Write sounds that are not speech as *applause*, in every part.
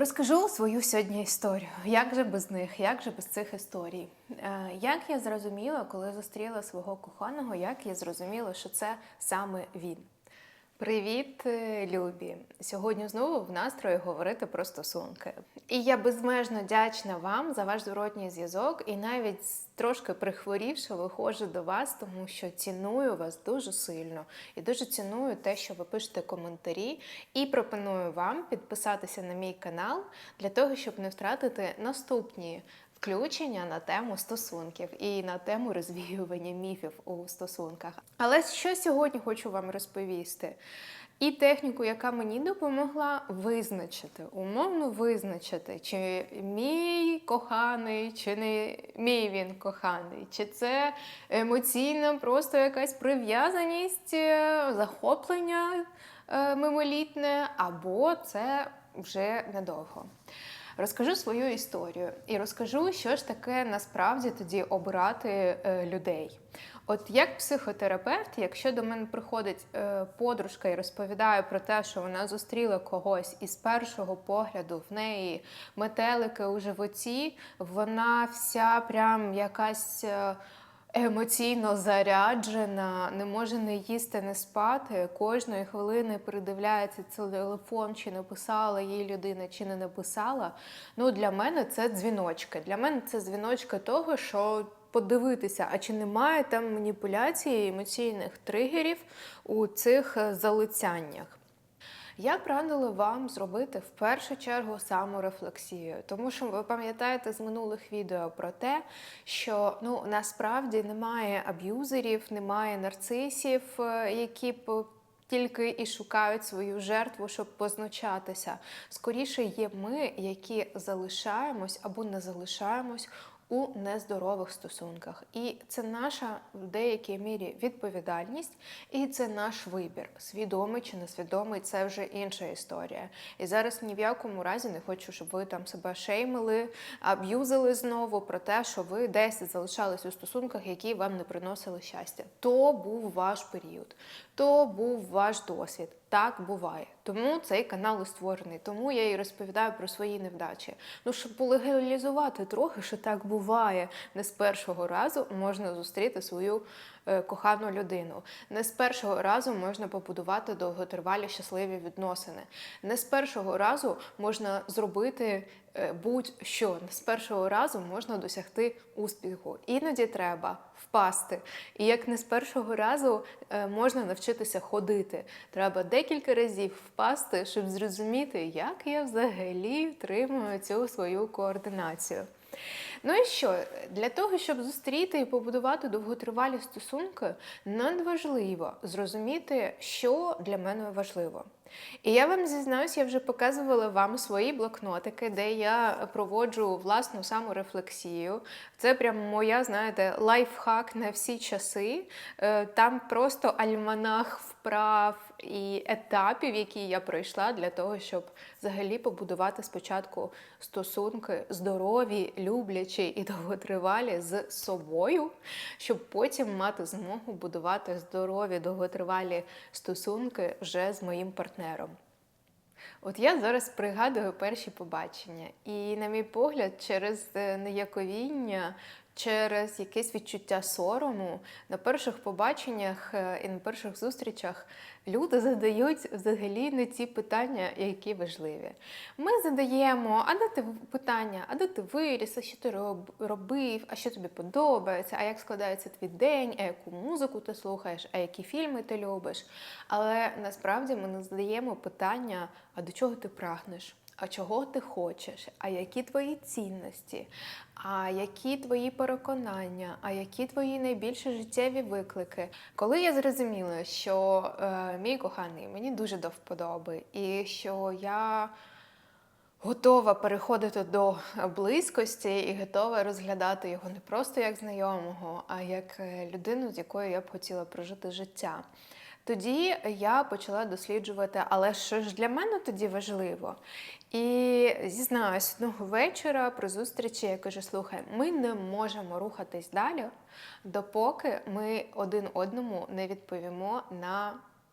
Розкажу свою сьогодні історію. Як же без них, як же без цих історій? Е, Як я зрозуміла, коли зустріла свого коханого, як я зрозуміла, що це саме він. Привіт, е, любі! Сьогодні знову в настрої говорити про стосунки. І я безмежно вдячна вам за ваш зворотній зв'язок і навіть трошки прихворівши, виходжу до вас, тому що ціную вас дуже сильно і дуже ціную те, що ви пишете коментарі. І пропоную вам підписатися на мій канал для того, щоб не втратити наступні включення на тему стосунків і на тему розвіювання міфів у стосунках. Але що сьогодні хочу вам розповісти? І техніку, яка мені допомогла визначити, умовно визначити, чи мій коханий, чи не мій він коханий, чи це емоційна просто якась прив'язаність, е, захоплення е, мимолітне, або це вже недовго. Розкажу свою історію і розкажу, що ж таке насправді тоді обирати е, людей. От як психотерапевт, якщо до мене приходить е, подружка і розповідає про те, що вона зустріла когось і з першого погляду в неї метелики у животі, вона вся прям якась. Емоційно заряджена, не може не їсти, не спати. Кожної хвилини передивляється телефон, чи написала їй людина, чи не написала. Ну для мене це дзвіночки. Для мене це дзвіночки того, що подивитися, а чи немає там маніпуляції емоційних тригерів у цих е, залицяннях. Я б вам зробити в першу чергу саморефлексію, тому що ви пам'ятаєте з минулих відео про те, що ну насправді немає аб'юзерів, немає нарцисів, е, які б тільки і шукають свою жертву, щоб позначатися. Скоріше є ми, які залишаємось або не залишаємось у нездорових стосунках. І це наша в деякій мірі відповідальність, і це наш вибір. Свідомий чи несвідомий це вже інша історія. І зараз ні в якому разі не хочу, щоб ви там себе шеймили, аб'юзили знову про те, що ви десь залишались у стосунках, які вам не приносили щастя. То був ваш період, то був ваш досвід. Так буває. Тому цей канал і створений. Тому я і розповідаю про свої невдачі. Ну, щоб полегалізувати трохи, що так буває. Не з першого разу можна зустріти свою кохану людину. Не з першого разу можна побудувати довготривалі щасливі відносини. Не з першого разу можна зробити е, будь-що. Не з першого разу можна досягти успіху. Іноді треба впасти. І як не з першого разу е, можна навчитися ходити. Треба декілька разів впасти, щоб зрозуміти, як я взагалі втримую цю свою координацію. Ну і що? Для того, щоб зустріти і побудувати довготривалі стосунки, надважливо зрозуміти, що для мене важливо. І я вам зізнаюсь, я вже показувала вам свої блокнотики, де я проводжу власну саморефлексію. Це прям моя, знаєте, лайфхак на всі часи. Е, Там просто альманах вправ і етапів, які я пройшла для того, щоб взагалі побудувати спочатку стосунки здорові, люблячі і *laughs* довготривалі з собою, щоб потім мати змогу будувати здорові, довготривалі стосунки вже з моїм партнером. От я зараз пригадую перші побачення, і, на мій погляд, через е, неяковіння, через якесь відчуття сорому на перших побаченнях е, і на перших зустрічах люди задають взагалі не ті питання, які важливі. Ми задаємо, а де ти питання, а де ти виріс, а що ти роб- робив, а що тобі подобається, а як складається твій день, а яку музику ти слухаєш, а які фільми ти любиш. Але насправді ми не задаємо питання, а до чого ти прагнеш? А чого ти хочеш? А які твої цінності? А які твої переконання? А які твої найбільші життєві виклики? Коли я зрозуміла, що е, мій коханий мені дуже до вподоби, і що я готова переходити до близькості і готова розглядати його не просто як знайомого, а як е, людину, з якою я б хотіла прожити життя. Тоді я почала досліджувати, але що ж для мене тоді важливо? І зізнаюсь, одного вечора при зустрічі я кажу: слухай, ми не можемо рухатись далі, допоки ми один одному не відповімо на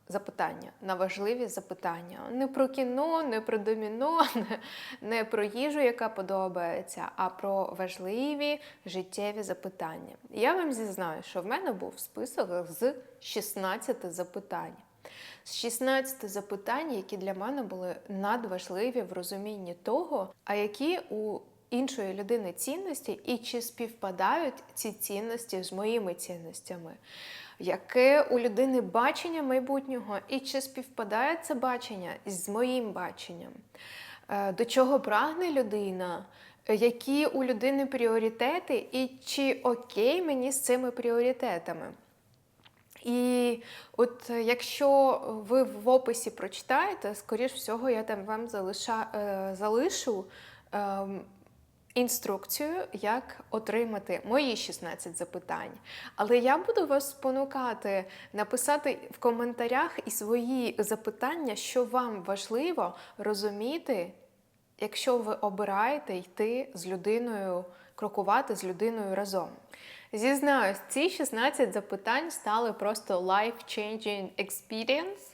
запитання, на важливі запитання. Не про кіно, не про доміно, *laughs* не, не про їжу, яка подобається, а про важливі життєві запитання. Я вам зізнаю, що в мене був список з 16 запитань. З 16 запитань, які для мене були надважливі в розумінні того, а які у іншої людини цінності, і чи співпадають ці цінності з моїми цінностями, яке у людини бачення майбутнього, і чи співпадає це бачення з моїм баченням, Е, до чого прагне людина, які у людини пріоритети, і чи окей мені з цими пріоритетами. І от е, якщо ви в описі прочитаєте, скоріш всього, я там вам залиша, е, залишу е, інструкцію, як отримати мої 16 запитань. Але я буду вас спонукати написати в коментарях і свої запитання, що вам важливо розуміти, якщо ви обираєте йти з людиною, крокувати з людиною разом. Зізнаюсь, ці 16 запитань стали просто life-changing experience.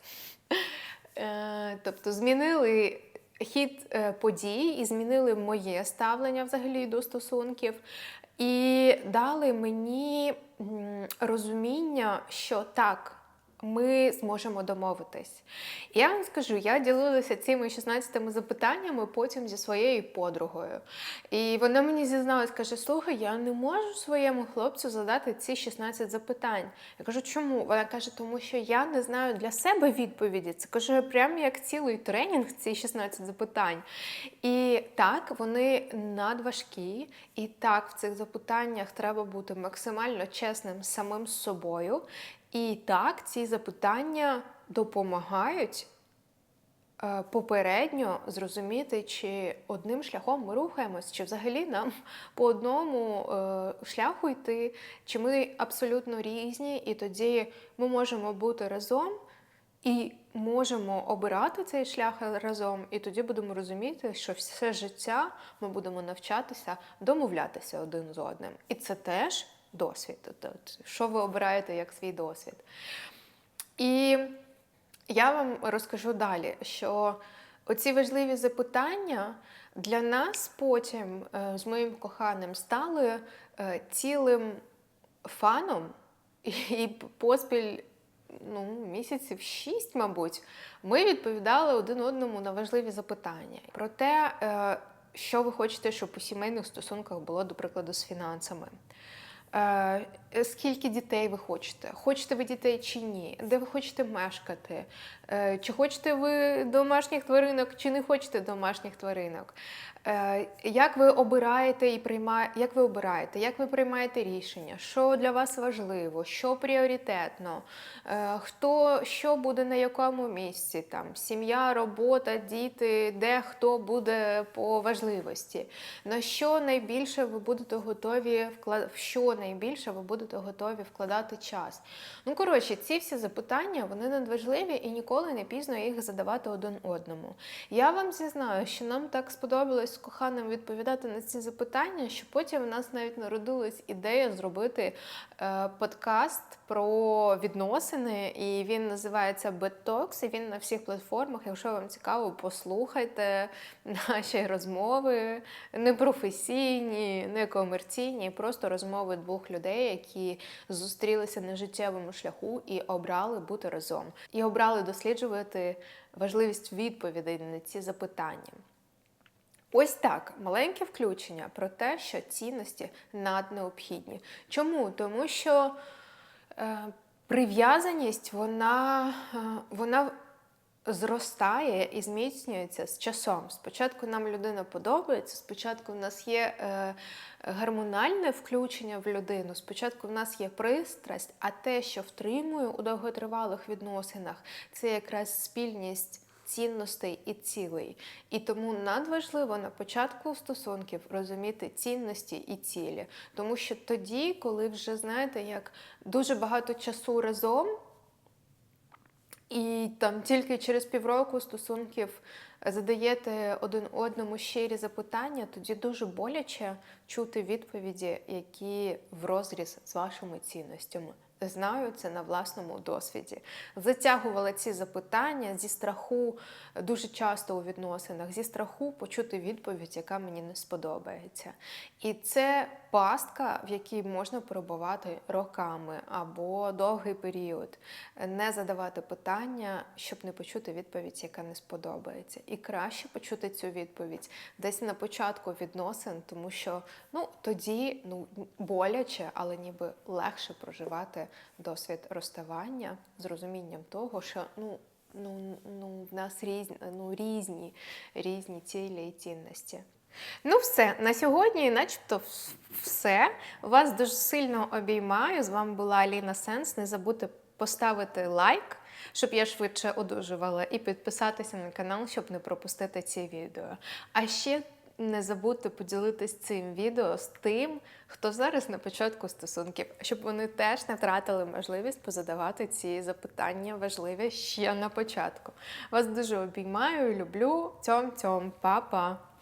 Е, Тобто змінили хід е, подій і змінили моє ставлення взагалі до стосунків, і дали мені розуміння, що так. Ми зможемо домовитись. Я вам скажу, я ділилася цими 16 запитаннями потім зі своєю подругою. І вона мені зізналась, каже: слухай, я не можу своєму хлопцю задати ці 16 запитань. Я кажу, чому? Вона каже, тому що я не знаю для себе відповіді. Це каже, прямо як цілий тренінг, ці 16 запитань. І так, вони надважкі, і так, в цих запитаннях треба бути максимально чесним з самим собою. І так, ці запитання допомагають е, попередньо зрозуміти, чи одним шляхом ми рухаємось, чи взагалі нам *laughs* по одному е, шляху йти, чи ми абсолютно різні, і тоді ми можемо бути разом. І можемо обирати цей шлях разом, і тоді будемо розуміти, що все життя ми будемо навчатися домовлятися один з одним. І це теж досвід. Тобто, що ви обираєте як свій досвід. І я вам розкажу далі, що оці важливі запитання для нас потім е, з моїм коханим стали е, цілим фаном і поспіль ну, місяців шість, мабуть, ми відповідали один одному на важливі запитання про те, е, що ви хочете, щоб у сімейних стосунках було, до прикладу, з фінансами. Е, Скільки дітей ви хочете? Хочете ви дітей чи ні? Де ви хочете мешкати? Е, Чи хочете ви домашніх тваринок, чи не хочете домашніх тваринок? Е, Як ви обираєте і приймаєте, як ви обираєте, як ви приймаєте рішення? Що для вас важливо, що пріоритетно? Хто що буде на якому місці? Там сім'я, робота, діти, де хто буде по важливості? На що найбільше ви будете готові вклад... в що найбільше ви будете готові вкладати час? Ну коротше, ці всі запитання вони надважливі і ніколи не пізно їх задавати один одному. Я вам зізнаю, що нам так сподобалось з коханим відповідати на ці запитання, що потім в нас навіть народилась ідея зробити е, подкаст про відносини, і він називається Talks, і він на всіх платформах. Якщо вам цікаво, послухайте наші розмови непрофесійні, не комерційні, просто розмови двох людей, які зустрілися на життєвому шляху і обрали бути разом, і обрали досліджувати важливість відповідей на ці запитання. Ось так маленьке включення про те, що цінності наднеобхідні. Чому? Тому що е, прив'язаність вона, е, вона зростає і зміцнюється з часом. Спочатку нам людина подобається, спочатку в нас є е, гормональне включення в людину, спочатку в нас є пристрасть, а те, що втримує у довготривалих відносинах, це якраз спільність цінностей і цілей. І тому надважливо на початку стосунків розуміти цінності і цілі. Тому що тоді, коли вже знаєте, як дуже багато часу разом. І там тільки через півроку стосунків задаєте один одному щирі запитання, тоді дуже боляче чути відповіді, які в розріз з вашими цінностями, знаю це на власному досвіді. Затягувала ці запитання зі страху дуже часто у відносинах, зі страху почути відповідь, яка мені не сподобається. І це пастка, в якій можна перебувати роками або довгий період, не задавати питання, щоб не почути відповідь, яка не сподобається. І краще почути цю відповідь десь на початку відносин, тому що ну тоді ну боляче, але ніби легше проживати досвід розставання з розумінням того, що ну. Ну, ну, в нас різні, ну, різні, різні цілі і цінності. Ну, все, на сьогодні, начебто, все. Вас дуже сильно обіймаю. З вами була Аліна Сенс. Не забудьте поставити лайк, щоб я швидше одужувала, і підписатися на канал, щоб не пропустити ці відео. А ще не забудьте поділитись цим відео з тим, хто зараз на початку стосунків, щоб вони теж не втратили можливість позадавати ці запитання важливі ще на початку. Вас дуже обіймаю, люблю. Цьом-цьом, па-па!